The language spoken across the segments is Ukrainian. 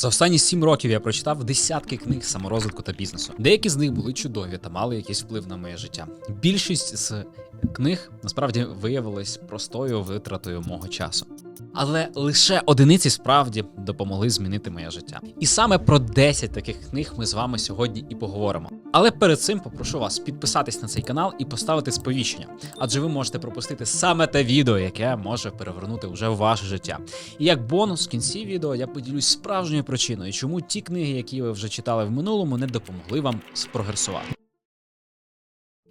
За останні сім років я прочитав десятки книг саморозвитку та бізнесу. Деякі з них були чудові та мали якийсь вплив на моє життя. Більшість з книг насправді виявилась простою витратою мого часу. Але лише одиниці справді допомогли змінити моє життя. І саме про 10 таких книг ми з вами сьогодні і поговоримо. Але перед цим попрошу вас підписатись на цей канал і поставити сповіщення, адже ви можете пропустити саме те відео, яке може перевернути вже ваше життя. І як бонус в кінці відео я поділюсь справжньою причиною, чому ті книги, які ви вже читали в минулому, не допомогли вам спрогресувати.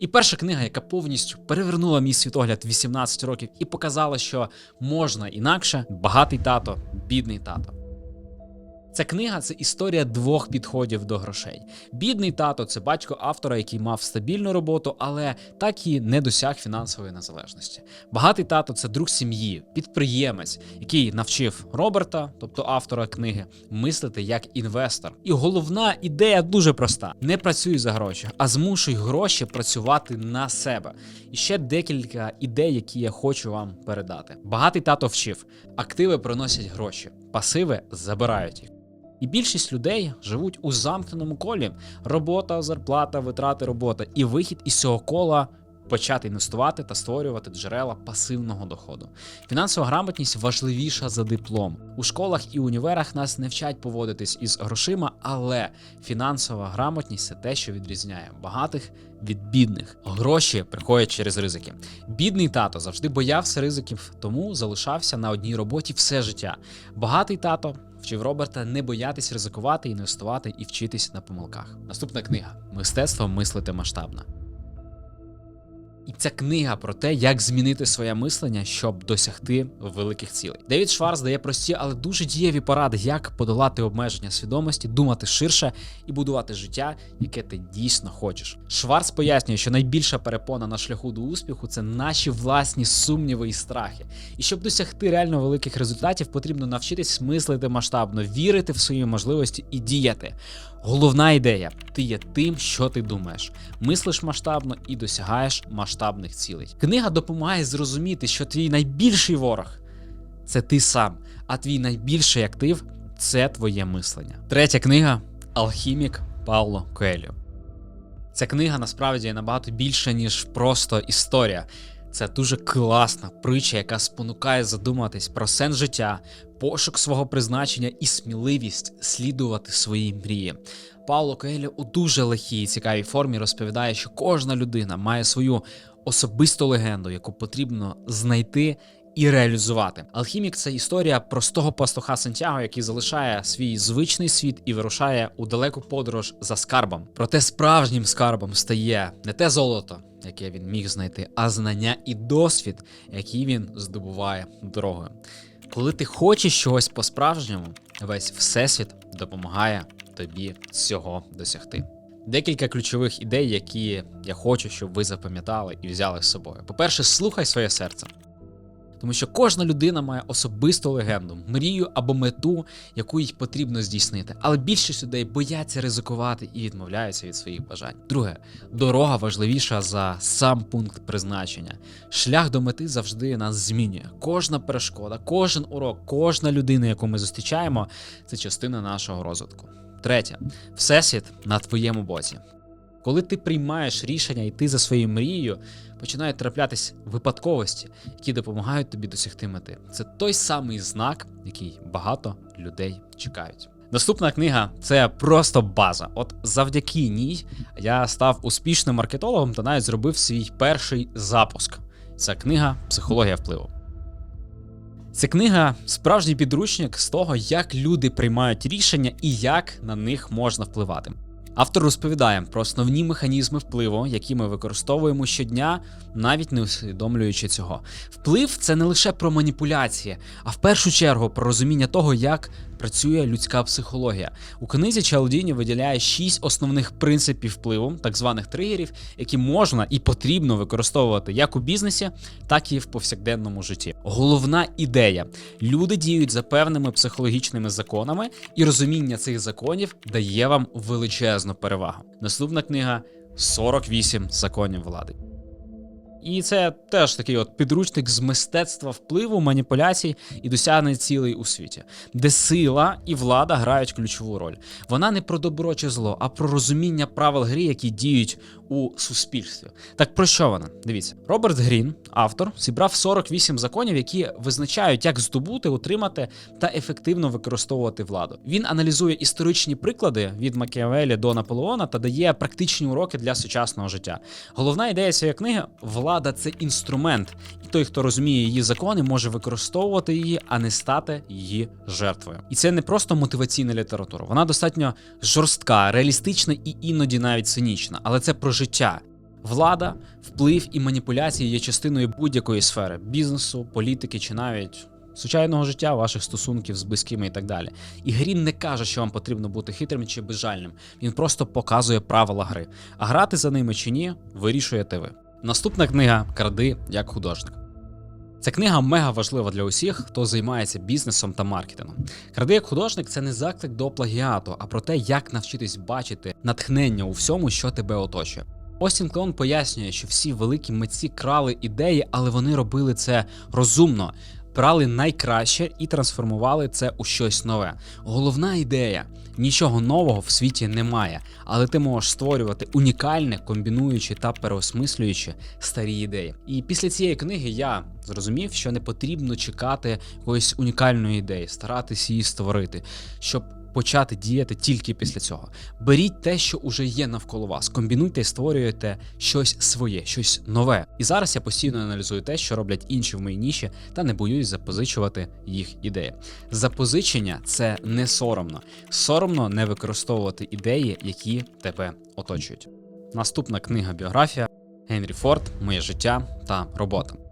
І перша книга, яка повністю перевернула мій світогляд 18 років і показала, що можна інакше багатий тато, бідний тато. Ця книга це історія двох підходів до грошей. Бідний тато це батько автора, який мав стабільну роботу, але так і не досяг фінансової незалежності. Багатий тато це друг сім'ї, підприємець, який навчив Роберта, тобто автора книги, мислити як інвестор. І головна ідея дуже проста: не працюй за гроші, а змушуй гроші працювати на себе. І ще декілька ідей, які я хочу вам передати. Багатий тато вчив: активи приносять гроші, пасиви забирають їх. І більшість людей живуть у замкненому колі: робота, зарплата, витрати робота, і вихід із цього кола почати інвестувати та створювати джерела пасивного доходу. Фінансова грамотність важливіша за диплом. У школах і універах нас не вчать поводитись із грошима, але фінансова грамотність це те, що відрізняє багатих від бідних. Гроші приходять через ризики. Бідний тато завжди боявся ризиків, тому залишався на одній роботі все життя. Багатий тато вчив Роберта не боятись ризикувати, інвестувати і вчитись на помилках. Наступна книга Мистецтво мислити масштабно. І ця книга про те, як змінити своє мислення, щоб досягти великих цілей. Девід Шварц дає прості, але дуже дієві поради, як подолати обмеження свідомості, думати ширше і будувати життя, яке ти дійсно хочеш. Шварц пояснює, що найбільша перепона на шляху до успіху це наші власні сумніви і страхи. І щоб досягти реально великих результатів, потрібно навчитись мислити масштабно, вірити в свої можливості і діяти. Головна ідея: ти є тим, що ти думаєш. Мислиш масштабно і досягаєш масштабних цілей. Книга допомагає зрозуміти, що твій найбільший ворог це ти сам, а твій найбільший актив це твоє мислення. Третя книга Алхімік Пауло Коельо. Ця книга насправді набагато більше, ніж просто історія. Це дуже класна притча, яка спонукає задуматись про сенс життя, пошук свого призначення і сміливість слідувати своїй мрії. Пауло Коелho у дуже легкій і цікавій формі розповідає, що кожна людина має свою особисту легенду, яку потрібно знайти. І реалізувати. Алхімік це історія простого пастуха Сантьяго, який залишає свій звичний світ і вирушає у далеку подорож за скарбом. Проте справжнім скарбом стає не те золото, яке він міг знайти, а знання і досвід, який він здобуває дорогою. Коли ти хочеш чогось по-справжньому, весь всесвіт допомагає тобі цього досягти. Декілька ключових ідей, які я хочу, щоб ви запам'ятали і взяли з собою. По-перше, слухай своє серце. Тому що кожна людина має особисту легенду, мрію або мету, яку їй потрібно здійснити. Але більшість людей бояться ризикувати і відмовляються від своїх бажань. Друге, дорога важливіша за сам пункт призначення. Шлях до мети завжди нас змінює. Кожна перешкода, кожен урок, кожна людина, яку ми зустрічаємо, це частина нашого розвитку. Третє, всесвіт на твоєму боці. Коли ти приймаєш рішення йти за своєю мрією, починають траплятись випадковості, які допомагають тобі досягти мети. Це той самий знак, який багато людей чекають. Наступна книга це просто база. От завдяки ній я став успішним маркетологом та навіть зробив свій перший запуск. Ця книга Психологія впливу. Ця книга справжній підручник з того, як люди приймають рішення і як на них можна впливати. Автор розповідає про основні механізми впливу, які ми використовуємо щодня, навіть не усвідомлюючи цього. Вплив це не лише про маніпуляції, а в першу чергу про розуміння того, як працює людська психологія. У книзі Чалдіні виділяє шість основних принципів впливу, так званих тригерів, які можна і потрібно використовувати як у бізнесі, так і в повсякденному житті. Головна ідея: люди діють за певними психологічними законами, і розуміння цих законів дає вам величезну перевагу. Наступна книга 48 законів влади. І це теж такий от підручник з мистецтва впливу, маніпуляцій і досягнень цілей у світі, де сила і влада грають ключову роль. Вона не про добро чи зло, а про розуміння правил гри, які діють у суспільстві. Так про що вона? Дивіться, Роберт Грін, автор, зібрав 48 законів, які визначають, як здобути, утримати та ефективно використовувати владу. Він аналізує історичні приклади від Макіавелі до Наполеона та дає практичні уроки для сучасного життя. Головна ідея цієї книги влада це інструмент, і той, хто розуміє її закони, може використовувати її, а не стати її жертвою. І це не просто мотиваційна література. Вона достатньо жорстка, реалістична і іноді навіть цинічна, але це про життя. Влада, вплив і маніпуляції є частиною будь-якої сфери бізнесу, політики чи навіть звичайного життя, ваших стосунків з близькими і так далі. І Грін не каже, що вам потрібно бути хитрим чи безжальним. Він просто показує правила гри. А грати за ними чи ні, вирішуєте ви. Наступна книга Кради як художник. Ця книга мега важлива для усіх, хто займається бізнесом та маркетингом. Кради як художник це не заклик до плагіату, а про те, як навчитись бачити натхнення у всьому, що тебе оточує. Остін Клеон пояснює, що всі великі митці крали ідеї, але вони робили це розумно, брали найкраще і трансформували це у щось нове. Головна ідея нічого нового в світі немає, але ти можеш створювати унікальне, комбінуючи та переосмислюючи старі ідеї. І після цієї книги я зрозумів, що не потрібно чекати якоїсь унікальної ідеї, старатися її створити, щоб почати діяти тільки після цього. Беріть те, що уже є навколо вас, комбінуйте і створюєте щось своє, щось нове. І зараз я постійно аналізую те, що роблять інші в моїй ніші, та не боюсь запозичувати їх ідеї. Запозичення це не соромно. Соромно не використовувати ідеї, які тебе оточують. Наступна книга біографія Генрі Форд, Моє життя та робота.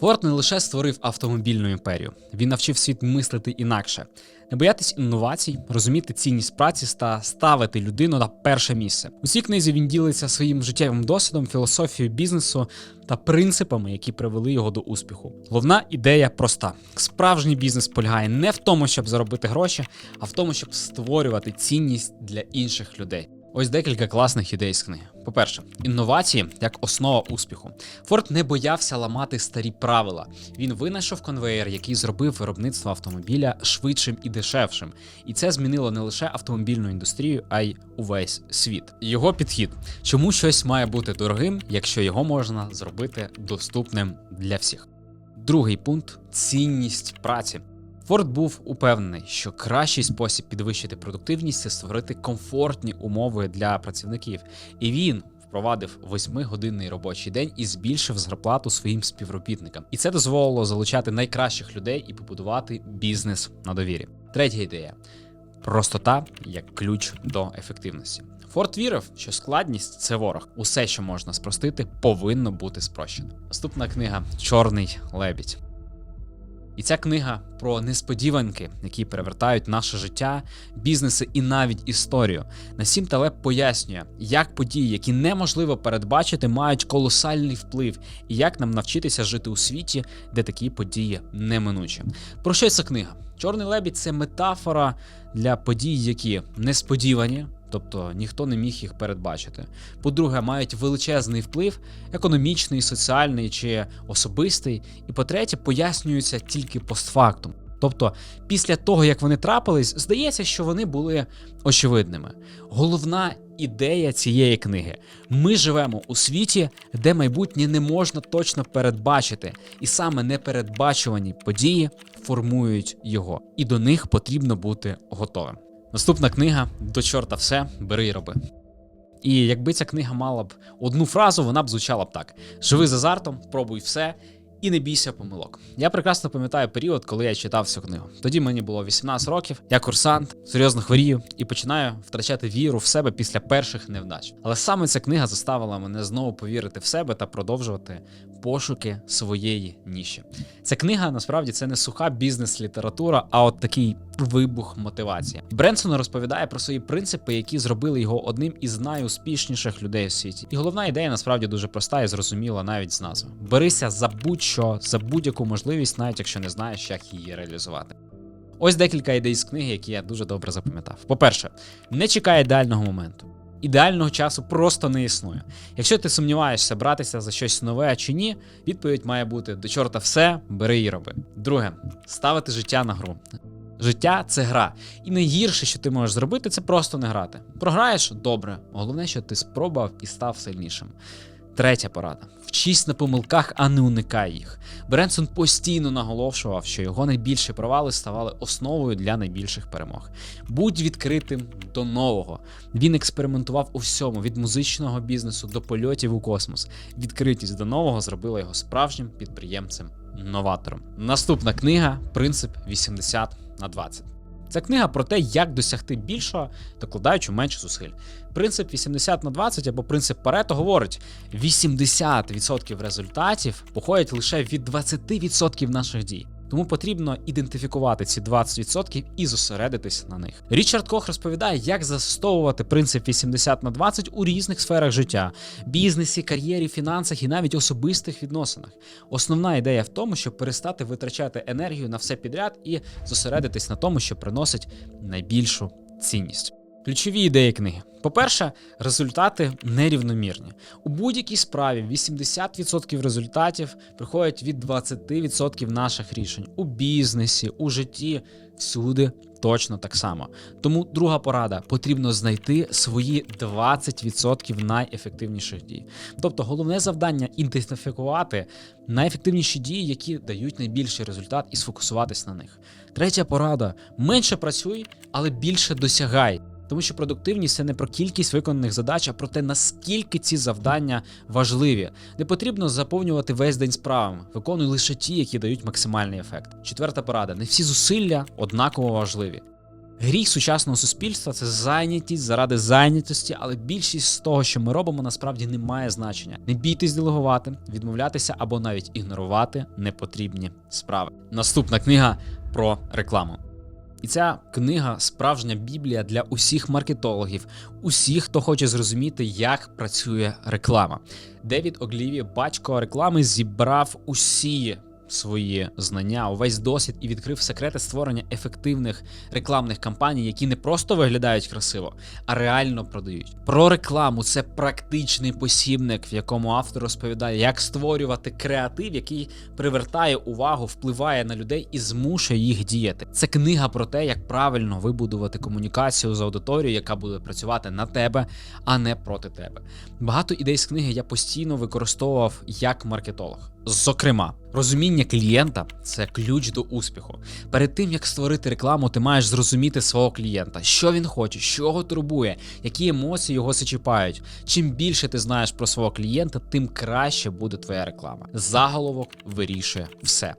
Форд не лише створив автомобільну імперію, він навчив світ мислити інакше, не боятись інновацій, розуміти цінність праці та ставити людину на перше місце. У цій книзі він ділиться своїм життєвим досвідом, філософією бізнесу та принципами, які привели його до успіху. Головна ідея проста: справжній бізнес полягає не в тому, щоб заробити гроші, а в тому, щоб створювати цінність для інших людей. Ось декілька класних ідей з книги. По-перше, інновації як основа успіху. Форд не боявся ламати старі правила. Він винайшов конвейер, який зробив виробництво автомобіля швидшим і дешевшим. І це змінило не лише автомобільну індустрію, а й увесь світ. Його підхід: чому щось має бути дорогим, якщо його можна зробити доступним для всіх. Другий пункт цінність праці. Форд був упевнений, що кращий спосіб підвищити продуктивність це створити комфортні умови для працівників, і він впровадив восьмигодинний робочий день і збільшив зарплату своїм співробітникам. І це дозволило залучати найкращих людей і побудувати бізнес на довірі. Третя ідея простота як ключ до ефективності. Форд вірив, що складність це ворог. Усе, що можна спростити, повинно бути спрощено. Наступна книга Чорний лебідь. І ця книга про несподіванки, які перевертають наше життя, бізнеси і навіть історію. Насім Талеб пояснює, як події, які неможливо передбачити, мають колосальний вплив, і як нам навчитися жити у світі, де такі події неминучі. Про що ця книга? Чорний лебідь це метафора для подій, які несподівані. Тобто ніхто не міг їх передбачити. По-друге, мають величезний вплив, економічний, соціальний чи особистий. І по-третє, пояснюються тільки постфактум. Тобто, після того, як вони трапились, здається, що вони були очевидними. Головна ідея цієї книги: ми живемо у світі, де майбутнє не можна точно передбачити, і саме непередбачувані події формують його, і до них потрібно бути готовим. Наступна книга до чорта все, бери і роби. І якби ця книга мала б одну фразу, вона б звучала б так: живи з азартом, пробуй все і не бійся помилок. Я прекрасно пам'ятаю період, коли я читав цю книгу. Тоді мені було 18 років, я курсант, серйозно хворію і починаю втрачати віру в себе після перших невдач. Але саме ця книга заставила мене знову повірити в себе та продовжувати пошуки своєї ніші. Ця книга насправді це не суха бізнес-література, а от такий вибух мотивації. Бренсон розповідає про свої принципи, які зробили його одним із найуспішніших людей у світі. І головна ідея насправді дуже проста і зрозуміла навіть з назви. Берися за будь-що, за будь-яку можливість, навіть якщо не знаєш, як її реалізувати. Ось декілька ідей з книги, які я дуже добре запам'ятав. По-перше, не чекай ідеального моменту. Ідеального часу просто не існує. Якщо ти сумніваєшся, братися за щось нове чи ні, відповідь має бути до чорта все, бери і роби. Друге, ставити життя на гру. Життя це гра. І найгірше, що ти можеш зробити, це просто не грати. Програєш добре. Головне, що ти спробував і став сильнішим. Третя порада: вчись на помилках, а не уникай їх. Бренсон постійно наголошував, що його найбільші провали ставали основою для найбільших перемог. Будь відкритим до нового. Він експериментував у всьому від музичного бізнесу до польотів у космос. Відкритість до нового зробила його справжнім підприємцем новатором. Наступна книга Принцип 80 на 20. Це книга про те, як досягти більшого, докладаючи менше зусиль. Принцип 80 на 20 або принцип Парето говорить: 80% результатів походять лише від 20% наших дій. Тому потрібно ідентифікувати ці 20% і зосередитись на них. Річард Кох розповідає, як застосовувати принцип 80 на 20 у різних сферах життя: бізнесі, кар'єрі, фінансах і навіть особистих відносинах. Основна ідея в тому, щоб перестати витрачати енергію на все підряд і зосередитись на тому, що приносить найбільшу цінність. Ключові ідеї книги. По-перше, результати нерівномірні. У будь-якій справі 80% результатів приходять від 20% наших рішень. У бізнесі, у житті, всюди точно так само. Тому друга порада: потрібно знайти свої 20% найефективніших дій. Тобто, головне завдання ідентифікувати найефективніші дії, які дають найбільший результат, і сфокусуватись на них. Третя порада: менше працюй, але більше досягай. Тому що продуктивність це не про кількість виконаних задач, а про те, наскільки ці завдання важливі. Не потрібно заповнювати весь день справами. Виконуй лише ті, які дають максимальний ефект. Четверта порада: не всі зусилля однаково важливі. Гріх сучасного суспільства це зайнятість заради зайнятості, але більшість з того, що ми робимо, насправді не має значення. Не бійтесь делегувати, відмовлятися або навіть ігнорувати непотрібні справи. Наступна книга про рекламу. І ця книга справжня біблія для усіх маркетологів, усіх, хто хоче зрозуміти, як працює реклама. Девід Огліві, батько реклами, зібрав усі свої знання, увесь досвід і відкрив секрети створення ефективних рекламних кампаній, які не просто виглядають красиво, а реально продають. Про рекламу це практичний посібник, в якому автор розповідає, як створювати креатив, який привертає увагу, впливає на людей і змушує їх діяти. Це книга про те, як правильно вибудувати комунікацію з аудиторією, яка буде працювати на тебе, а не проти тебе. Багато ідей з книги я постійно використовував як маркетолог. Зокрема, розуміння клієнта це ключ до успіху. Перед тим як створити рекламу, ти маєш зрозуміти свого клієнта, що він хоче, що його турбує, які емоції його зачіпають. Чим більше ти знаєш про свого клієнта, тим краще буде твоя реклама. Заголовок вирішує все.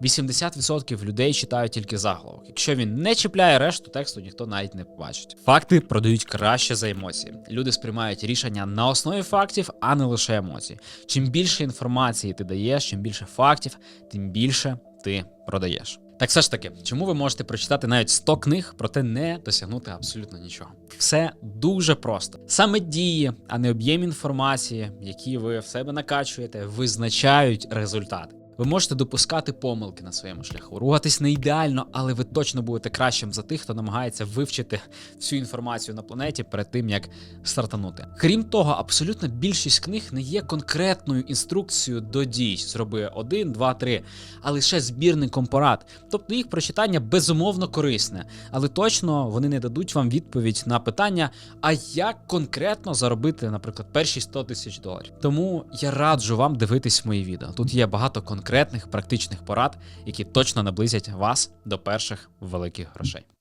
80% людей читають тільки заголовок. Якщо він не чіпляє решту тексту, ніхто навіть не побачить. Факти продають краще за емоції. Люди сприймають рішення на основі фактів, а не лише емоцій. Чим більше інформації ти даєш, чим більше фактів, тим більше ти продаєш. Так все ж таки, чому ви можете прочитати навіть 100 книг, проте не досягнути абсолютно нічого? Все дуже просто. Саме дії, а не об'єм інформації, які ви в себе накачуєте, визначають результат. Ви можете допускати помилки на своєму шляху, ругатись не ідеально, але ви точно будете кращим за тих, хто намагається вивчити всю інформацію на планеті перед тим, як стартанути. Крім того, абсолютно більшість книг не є конкретною інструкцією до дій. Зроби один, два, три, а лише збірником порад. Тобто їх прочитання безумовно корисне, але точно вони не дадуть вам відповідь на питання, а як конкретно заробити, наприклад, перші 100 тисяч доларів. Тому я раджу вам дивитись мої відео. Тут є багато конкретних практичних порад, які точно наблизять вас до перших великих грошей.